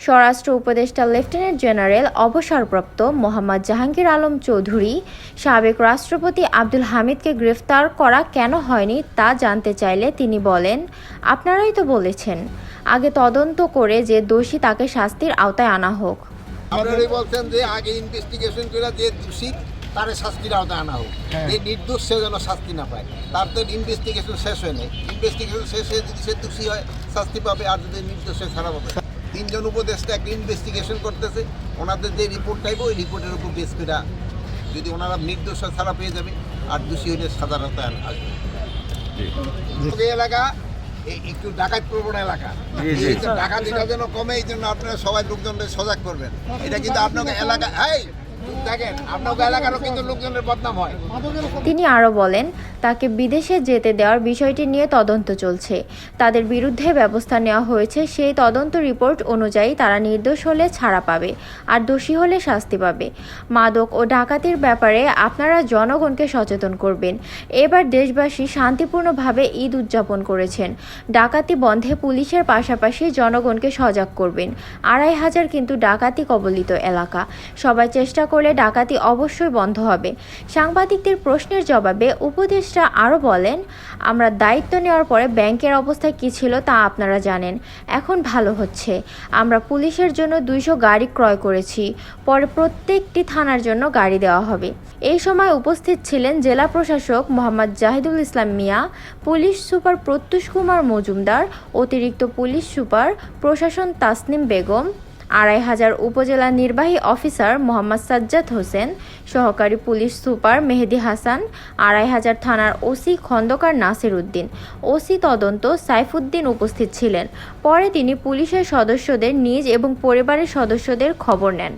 স্বরাষ্ট্র উপদেষ্টা lieutenant general অবসরপ্রাপ্ত মোহাম্মদ জাহাঙ্গীর আলম চৌধুরী সাবেক রাষ্ট্রপতি আব্দুল হামিদকে গ্রেফতার করা কেন হয়নি তা জানতে চাইলে তিনি বলেন আপনারাই তো বলেছেন আগে তদন্ত করে যে দোষী তাকে শাস্তির আওতায় আনা হোক। আপনারাই বলছেন যে আগে ইনভেস্টিগেশন করে যে দোষী তারে শাস্তির আওতায় আনা হোক। যে নির্দোষ সে যেন শাস্তি না পায়। তার তো ইনভেস্টিগেশন শেষ হয় নাই ইনভেস্টিগেশন শেষ হয়ে যদি সে দোষী হয় শাস্তি পাবে আর যদি নির্দোষ হয় ছাড়া পাবে। তিনজন উপদেষ্টা একটা ইনভেস্টিগেশন করতেছে। ওনাদের যে রিপোর্ট চাইব ওই রিপোর্টের উপর বেশ করে যদি ওনারা নির্দোষ ছাড়া পেয়ে যাবে আর দোষী হলে সাধারণত আসবে এই এলাকা একটু ডাকাত প্রবণ এলাকা। ডাকাতিটা যেন কমে এই জন্য আপনারা সবাই লোকজনকে সজাগ করবেন। এটা কিন্তু আপনাকে এলাকা এই তিনি আরও বলেন, তাকে বিদেশে যেতে দেওয়ার বিষয়টি নিয়ে তদন্ত চলছে। তাদের বিরুদ্ধে ব্যবস্থা নেওয়া হয়েছে, সেই তদন্ত রিপোর্ট অনুযায়ী তারা নির্দোষ হলে ছাড়া পাবে, আর দোষী হলে শাস্তি পাবে। মাদক ও ডাকাতির ব্যাপারে আপনারা জনগণকে সচেতন করবেন। এবার দেশবাসী শান্তিপূর্ণভাবে ঈদ উদযাপন করেছেন। ডাকাতি বন্ধে পুলিশের পাশাপাশি জনগণকে সজাগ করবেন। আড়াই হাজার কিন্তু ডাকাতি কবলিত এলাকা। সবাই চেষ্টা করলে ডাকাতি অবশ্যই বন্ধ হবে। সাংবাদিকদের প্রশ্নের জবাবে উপদেষ্টা আরও বলেন, আমরা দায়িত্ব নেওয়ার পরে ব্যাংকের অবস্থা কী ছিল তা আপনারা জানেন। এখন ভালো হচ্ছে। আমরা পুলিশের জন্য দুইশো গাড়ি ক্রয় করেছি। পরে প্রত্যেকটি থানার জন্য গাড়ি দেওয়া হবে। এই সময় উপস্থিত ছিলেন জেলা প্রশাসক মোহাম্মদ জাহিদুল ইসলাম মিয়া, পুলিশ সুপার প্রত্যুষ কুমার মজুমদার, অতিরিক্ত পুলিশ সুপার প্রশাসন তাসনিম বেগম আড়াই হাজার উপজেলা নির্বাহী অফিসার মোহাম্মদ সাজ্জাদ হোসেন, সহকারী পুলিশ সুপার মেহেদি হাসান, আড়াই হাজার থানার ওসি খন্দকার নাসির উদ্দিন। ওসি তদন্ত সাইফুদ্দিন উপস্থিত ছিলেন। পরে তিনি পুলিশের সদস্যদের নিজ এবং পরিবারের সদস্যদের খবর নেন।